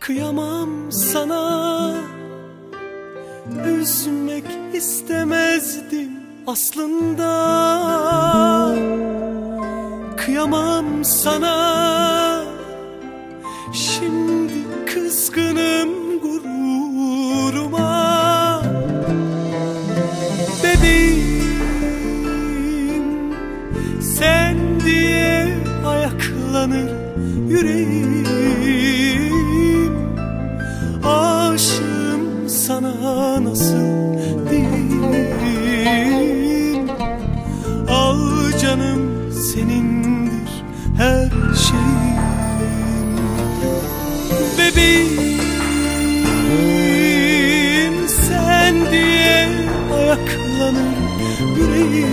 Kıyamam sana Üzmek istemezdim aslında. Kıyamam sana. Şimdi kızgınım gururuma. Bebeğim Sen diye ayaklanır yüreğim nasıl diyeyim Al canım senindir her şeyim Bebeğim sen diye ayaklanır yüreğim.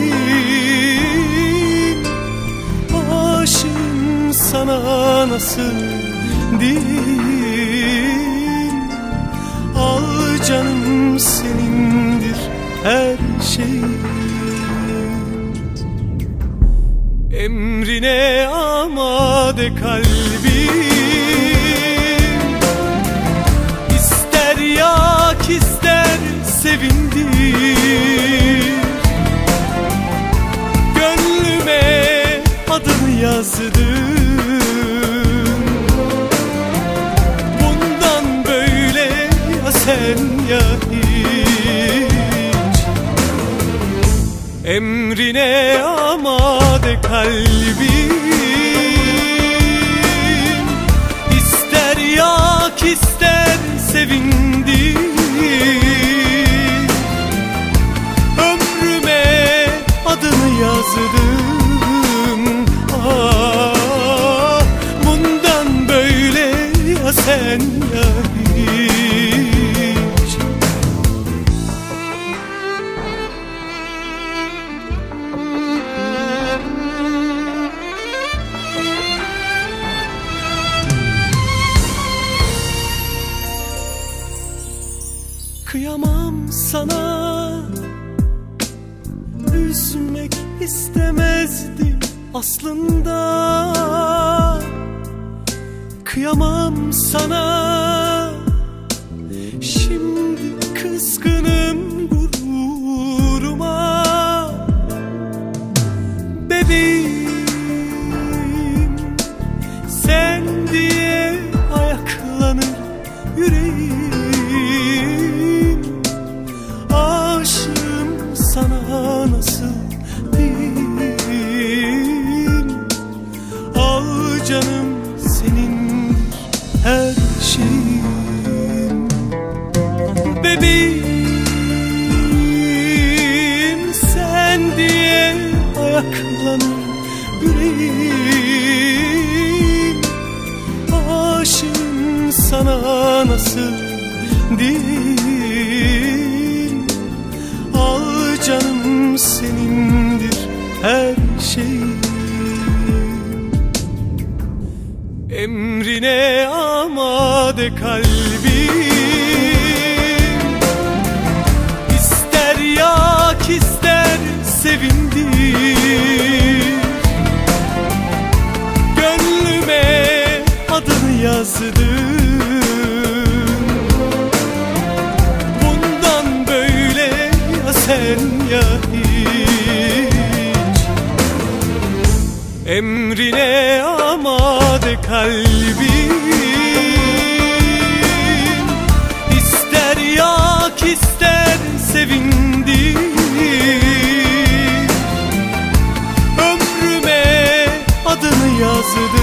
Aşığım sana nasıl diyeyim şeyim Emrine amade kalbim. İster yak ister sevindir. Gönlüme adını yazdım Emrine amade kalbim. İster yak ister sevindir Ömrüme adını yazdım. Ah, Bundan böyle ya sen ya Kıyamam sana. Üzmek istemezdim aslında. Kıyamam sana. Şimdi kızgınım gururuma. Bebeğim Sen diye ayaklanır yüreğim ayaklanır yüreğim. Aşığım sana nasıl diyeyim? Al canım senindir her şeyim Emrine amade kalbim yazdım. Bundan böyle ya sen ya hiç. Emrine amade kalbim. İster yak ister sevindir Ömrüme adını yazdım